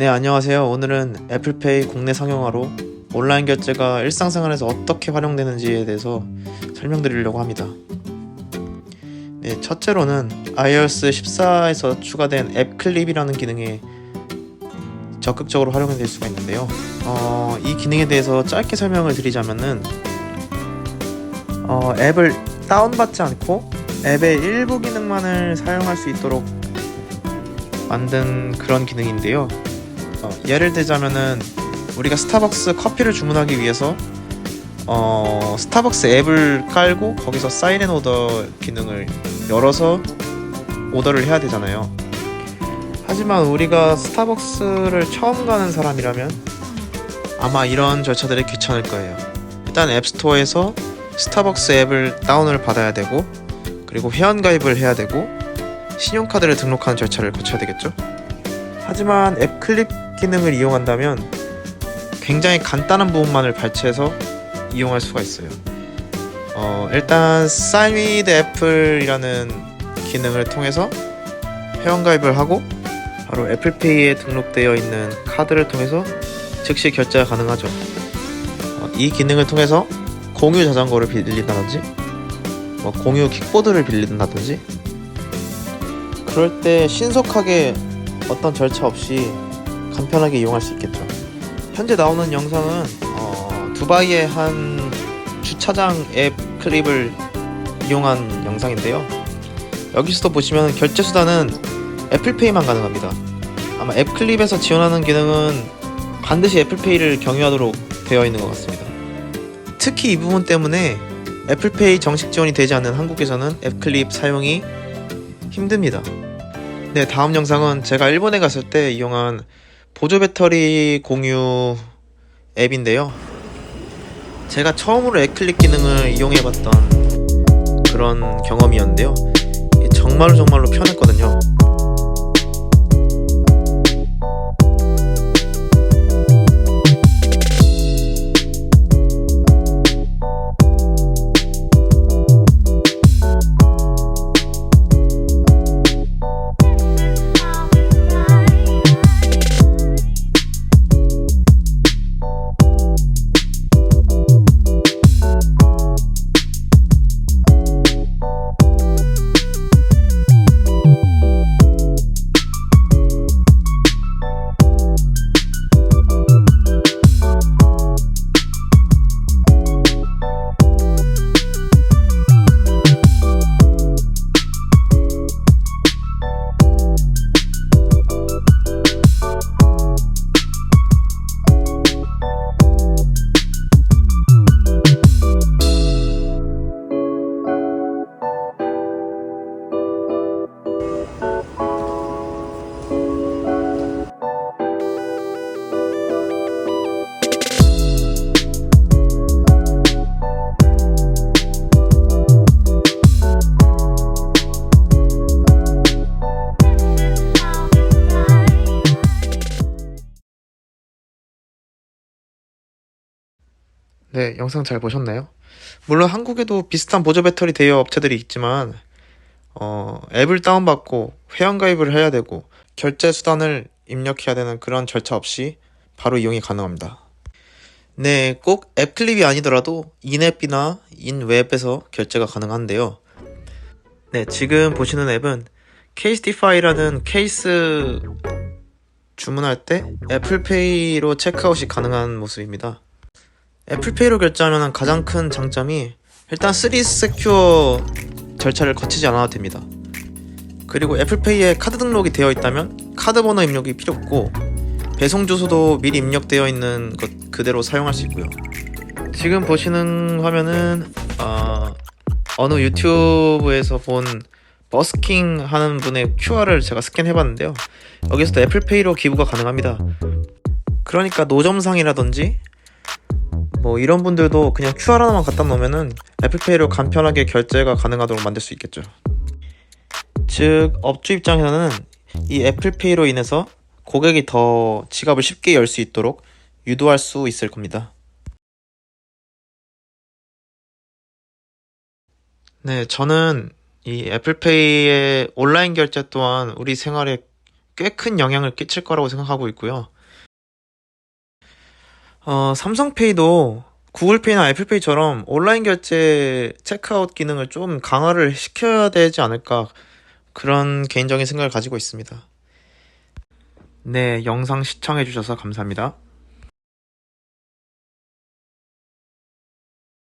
네, 안녕하세요. 오늘은 애플페이 국내 상용화로 온라인 결제가 일상생활에서 어떻게 활용되는지에 대해서 설명드리려고 합니다. 네, 첫째로는 iOS 14에서 추가된 앱 클립이라는 기능이 적극적으로 활용될 수가 있는데요. 어, 이 기능에 대해서 짧게 설명을 드리자면은 어, 앱을 다운받지 않고 앱의 일부 기능만을 사용할 수 있도록 만든 그런 기능인데요. 어, 예를 들자면은 우리가 스타벅스 커피를 주문하기 위해서 어, 스타벅스 앱을 깔고 거기서 사인 앤 오더 기능을 열어서 오더를 해야 되잖아요. 하지만 우리가 스타벅스를 처음 가는 사람이라면 아마 이런 절차들이 귀찮을 거예요. 일단 앱스토어에서 스타벅스 앱을 다운을 받아야 되고 그리고 회원가입을 해야 되고 신용카드를 등록하는 절차를 거쳐야 되겠죠. 하지만 앱 클립 기능을 이용한다면 굉장히 간단한 부분만을 발췌해서 이용할 수가 있어요. 어, 일단 Sign with Apple이라는 기능을 통해서 회원가입을 하고 바로 애플페이에 등록되어 있는 카드를 통해서 즉시 결제가 가능하죠. 어, 이 기능을 통해서 공유 자전거를 빌린다든지 뭐 공유 킥보드를 빌린다든지 그럴 때 신속하게 어떤 절차 없이 간편하게 이용할 수 있겠죠. 현재 나오는 영상은 어, 두바이의 한 주차장 앱 클립을 이용한 영상인데요. 여기서도 보시면 결제 수단은 애플페이만 가능합니다. 아마 앱 클립에서 지원하는 기능은 반드시 애플페이를 경유하도록 되어 있는 것 같습니다. 특히 이 부분 때문에 애플페이 정식 지원이 되지 않는 한국에서는 앱 클립 사용이 힘듭니다. 네, 다음 영상은 제가 일본에 갔을 때 이용한 보조 배터리 공유 앱인데요. 제가 처음으로 앱클릭 기능을 이용해봤던 그런 경험이었는데요. 정말로 정말로 편했거든요. 네, 영상 잘 보셨나요? 물론 한국에도 비슷한 보조 배터리 대여 업체들이 있지만 어, 앱을 다운받고 회원가입을 해야 되고 결제 수단을 입력해야 되는 그런 절차 없이 바로 이용이 가능합니다. 네, 꼭 앱 클립이 아니더라도 인앱이나 인웹에서 결제가 가능한데요. 네, 지금 보시는 앱은 케이스티파이라는 케이스 주문할 때 애플페이로 체크아웃이 가능한 모습입니다. 애플페이로 결제하면 가장 큰 장점이 일단 3 세큐어 절차를 거치지 않아도 됩니다. 그리고 애플페이에 카드 등록이 되어 있다면 카드 번호 입력이 필요 없고 배송 주소도 미리 입력되어 있는 것 그대로 사용할 수 있고요. 지금 보시는 화면은 어, 어느 유튜브에서 본 버스킹 하는 분의 QR을 제가 스캔해봤는데요. 여기서도 애플페이로 기부가 가능합니다. 그러니까 노점상이라든지 뭐 이런 분들도 그냥 QR 하나만 갖다 놓으면은 애플페이로 간편하게 결제가 가능하도록 만들 수 있겠죠. 즉 업주 입장에서는 이 애플페이로 인해서 고객이 더 지갑을 쉽게 열 수 있도록 유도할 수 있을 겁니다. 네, 저는 이 애플페이의 온라인 결제 또한 우리 생활에 꽤 큰 영향을 끼칠 거라고 생각하고 있고요. 어, 삼성페이도 구글페이나 애플페이처럼 온라인 결제 체크아웃 기능을 좀 강화를 시켜야 되지 않을까 그런 개인적인 생각을 가지고 있습니다. 네, 영상 시청해주셔서 감사합니다.